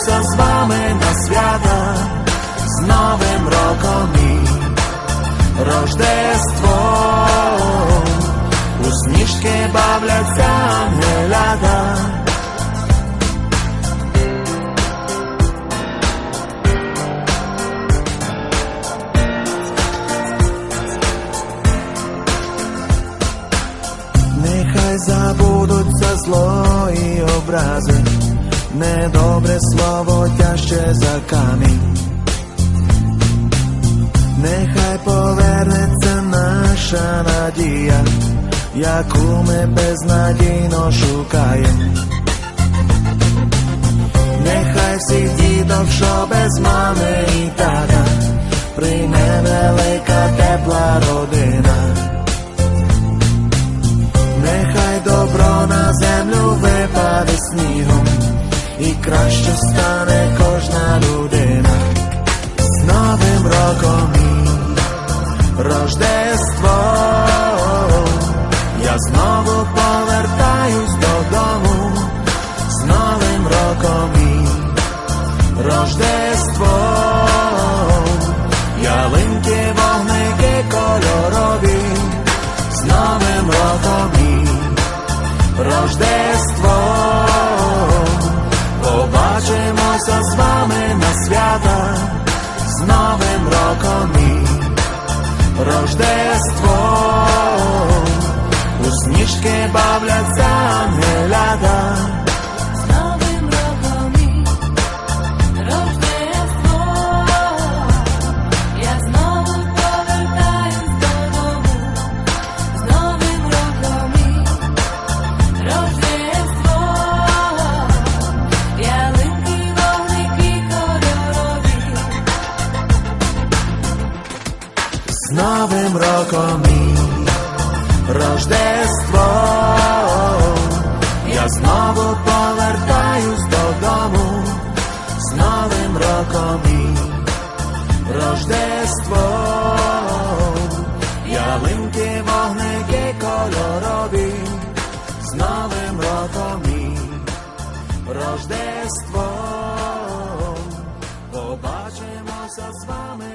Побачимося з вами на свята, з Новим роком і Рождество. Усмішки бавляться ангелята. Нехай забудуться зло і образи, недобре слово тяжче за камінь. Нехай повернеться наша надія, яку ми безнадійно шукаємо. Нехай всіх діток, що без мами і тата, прийме велика тепла родина. Краще стане кожна людина. З Новим роком і Рождество. Я знову повертаюсь додому. З Новим роком і Рождество. Ялинки, вогники кольорові. З Новим роком і Рождество. Побачимося з вами на свята, з Новим роком і Рождество. Усмішки бавляться З Новим роком і Рождество. Я знову повертаюсь додому. З Новим роком і Рождество. Ялинки, вогники кольорові. З Новим роком і Рождество. Побачимося з вами